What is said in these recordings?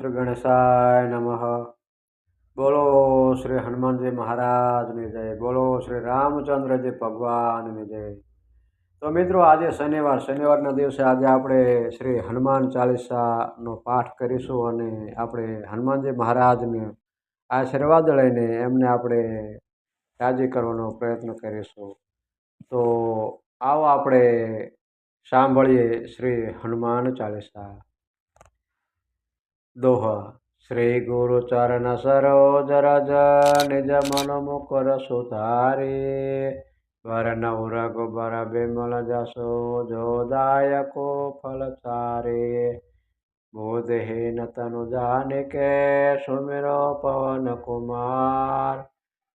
શ્રી ગણેશાય નમઃ બોલો શ્રી હનુમાનજી મહારાજની જય બોલો શ્રી રામચંદ્રજી ભગવાનની જય તો મિત્રો આજે શનિવાર શનિવારના દિવસે આજે આપણે શ્રી હનુમાન ચાલીસાનો પાઠ કરીશું અને આપણે હનુમાનજી મહારાજને આશીર્વાદ લઈને એમને આપણે રાજી કરવાનો પ્રયત્ન કરીશું। તો આવો આપણે સાંભળીએ શ્રી હનુમાન ચાલીસા। দোহা শ্রী গুরু চরণ সরোজ রজ নিজ মন মুকর সুধারে वरण रघुबर विमल जसो जोदायको फल चारे बोधहीन तनु जान के सुमिरो पवन कुमार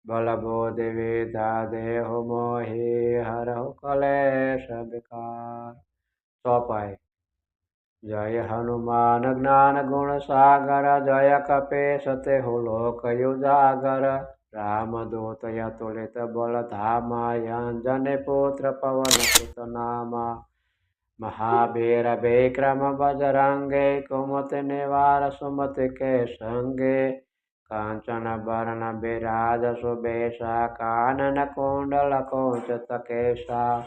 बल बोध वेदा देह मोहि हर कलेश विकार चौपाई જય હનુમાન જ્ઞાન ગુણ સાગર, જય કપે સતે હો લોક યુજાગર રામ દૂત યતુલિત બલ ધામા અંજન પુત્ર પવન સુત નામા. મહાવીર વિક્રમ બજરંગે કુમત નિવાર સુમત કે સંગે. કાંચન બરણ બિરાજ સુબેશા કાનન કુંડલ કોચત કેશા.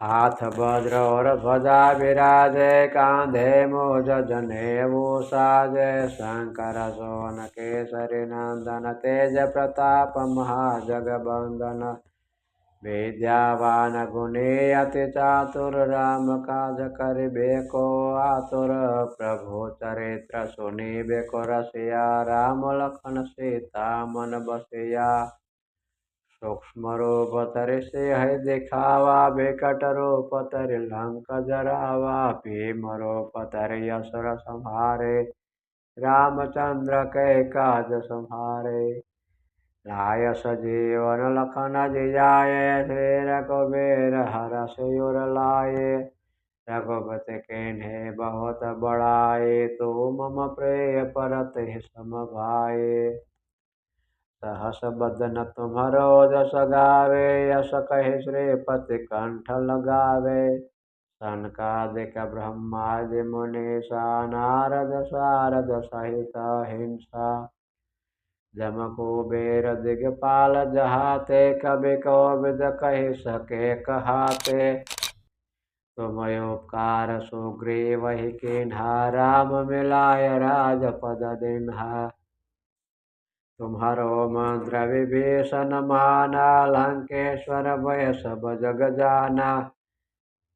હાથ ભદ્ર ઓર ધ્વજા બિરાજે, કાંધે મોજ જનેવું સાજે, શંકર સોન કેસરી નંદન તેજ પ્રતાપ મહાજગબંદન વિદ્યાવાન ગુની અતિ ચાતુર રામ કાજ કરી બેકો આતુર, પ્રભુ ચરિત્ર સુની બેકો રસિયા, રામ લખન સીતા મન બસિયા. સૂક્ષ્મ રૂપ તરે સિંહ દેખાવા બેકટ રૂપ તરે લંક જરાવા ભીમ રૂપ તરે અસુર સંહારે રામચંદ્ર કે કાજ સંહારે લાય સજીવન લખન જીજાય શ્રી રઘુબીર હરસ યુર લાય રઘુપતિ કેન્હે बहुत बड़ाए तो मम प्रिय परत सम भाए सहस बदन तुम्हारो जस गावे यश कहे श्रीपति कंठ लगावे सनकादिक ब्रह्मादि मुनीषा नारद सारद सहित हिंसा जम कुबेर दिगपाल जहाते कवि कोविद कही सके कहाते तुम उपकार सुग्रीव ही किन्हा राम मिलाय राजपद दिन्हा तुम्हारो मंत्र विभीषण माना लंकेश्वर भय सब जग जाना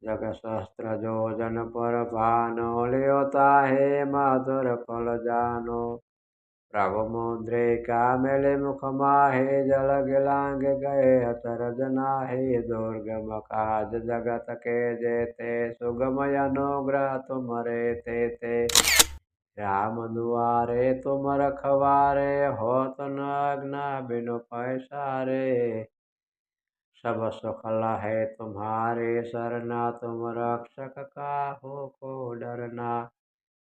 जग शस्त्र जो जन पर भानो लियोता हे मधुर फल जानो प्रभु मुद्रिका मेले मुख माहे जल गिलांग गए अचरज नाहे दुर्गम काज जगत के जेते सुगम अनुग्रह तुमरे ते ते। राम दुआरे तुम रखवारे होत न अग्ना बिनु पैसारे सब सुख है तुम्हारे सरना तुम रक्षक का हो को डरना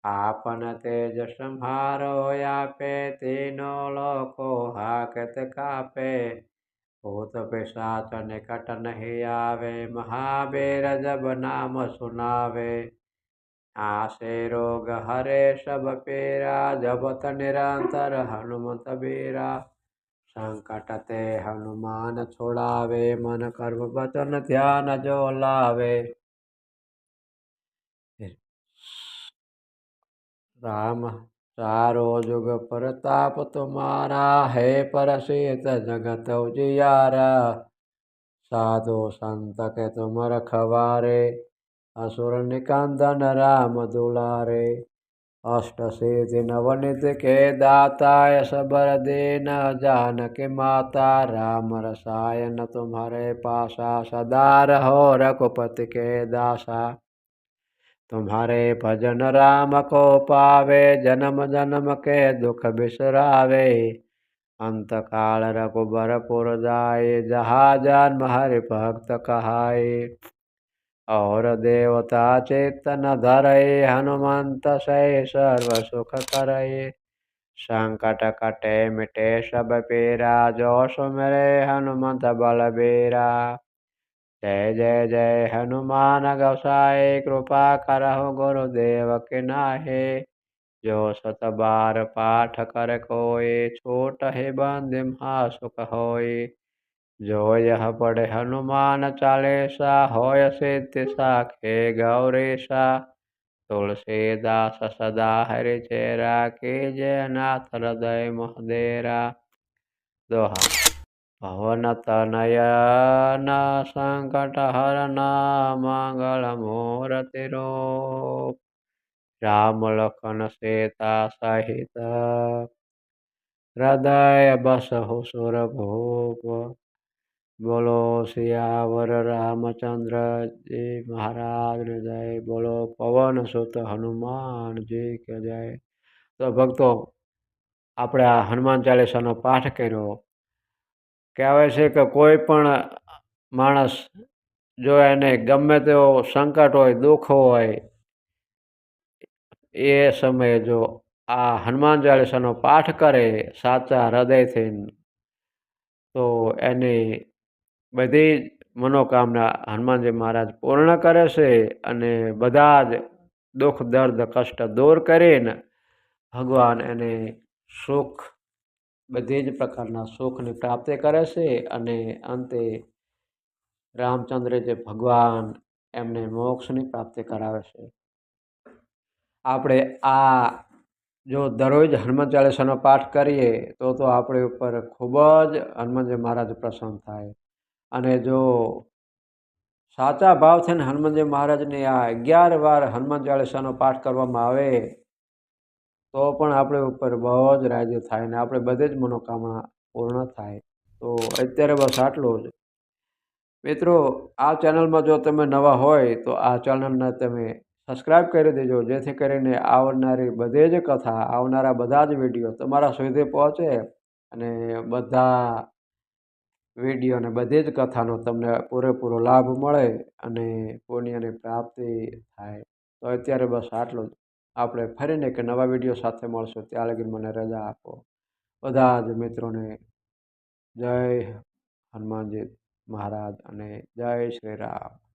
आपन तेज संहारो या पे तीनों लोको हाकत कापे भूत पिशाच निकट नहीं आवे महावीर जब नाम सुनावे आसे रोग हरे सब पीरा जपत निरंतर हनुमत बीरा संकट ते हनुमान छोड़ावे मन कर्म वचन ध्यान जो लावे राम चारो जुग प्रताप तुम्हारा है परसित जगत उजियारा साधु संत के तुम रखवारे असुर निकंदन राम दुलारे अष्ट सिद्धि नवनित के दाता सबर दीन जान के माता राम रसायन तुम्हारे पासा सदा रहो रघुपति के दासा तुम्हारे भजन राम को पावे जन्म जन्म के दुख बिसरावे। अंत काल रघुबर पुर जाए जहा जन्म हरि भक्त कहाए। और देवता चेतन धरये हनुमंत सय सर्व सुख करये संकट कटे मिटे सब पीरा जो सुमरे हनुमत बलबीरा जय जय जय हनुमान गसाए कृपा करहु गुरुदेव के नाहे जो सत बार पाठ कर कोय छोट हे बंद महा सुख होई યહ પડે હનુમાન ચાલેસા, હોય સિદ્ધ સાખે ગૌરેશા તુલસીદાસ સદા હરિ ચેરા, કે જય નાથ હૃદય મહદેરા. દોહા. ભવન તનયન સંકટ હરના મંગળ મૂર્તિ રૂપ. રામ લખન સીતા સહિત. હૃદય બસહુ સુર ભૂપ બોલો સિયાવર રામચંદ્રજી મહારાજને જય. બોલો પવન સુત હનુમાનજી કે જય. તો ભક્તો, આપણે આ હનુમાન ચાલીસાનો પાઠ કર્યો. કહેવાય છે કે કોઈ પણ માણસ જો એને ગમે તેવો સંકટ હોય, દુઃખ હોય, એ સમયે જો આ હનુમાન ચાલીસાનો પાઠ કરે સાચા હૃદયથી, તો એની બધી જ મનોકામના હનુમાનજી મહારાજ પૂર્ણ કરે છે અને બધા જ દુઃખ, દર્દ, કષ્ટ દૂર કરીને ભગવાન એને સુખ, બધી જ પ્રકારના સુખની પ્રાપ્તિ કરે છે અને અંતે રામચંદ્રજી ભગવાન એમને મોક્ષની પ્રાપ્તિ કરાવે છે. આપણે આ જો દરરોજ હનુમાન ચાલીસાનો પાઠ કરીએ તો તો આપણી ઉપર ખૂબ જ હનુમાનજી મહારાજ પ્રસન્ન થાય. અને જો સાચા ભાવથી હનુમાનજી મહારાજની આ અગિયાર વાર હનુમાન ચાલીસાનો પાઠ કરવામાં આવે, તો પણ આપણે ઉપર બહુ જ રાજી થાય ને આપણે બધી જ મનોકામના પૂર્ણ થાય. તો અત્યારે બસ આટલું જ. મિત્રો, આ ચેનલમાં જો તમે નવા હોય, તો આ ચેનલને તમે સબસ્ક્રાઈબ કરી દેજો, જેથી કરીને આવનારી બધી જ કથા, આવનારા બધા જ વીડિયો તમારા સુધી પહોંચે અને બધા વીડિયો અને બધી જ કથાનો તમને પૂરેપૂરો લાભ મળે અને પુણ્યની પ્રાપ્તિ થાય. તો અત્યારે બસ આટલું જ. આપણે ફરીને કે નવા વીડિયો સાથે મળશું. ત્યાં લગી મને રજા આપો. બધા જ મિત્રોને જય હનુમાનજી મહારાજ અને જય શ્રી રામ.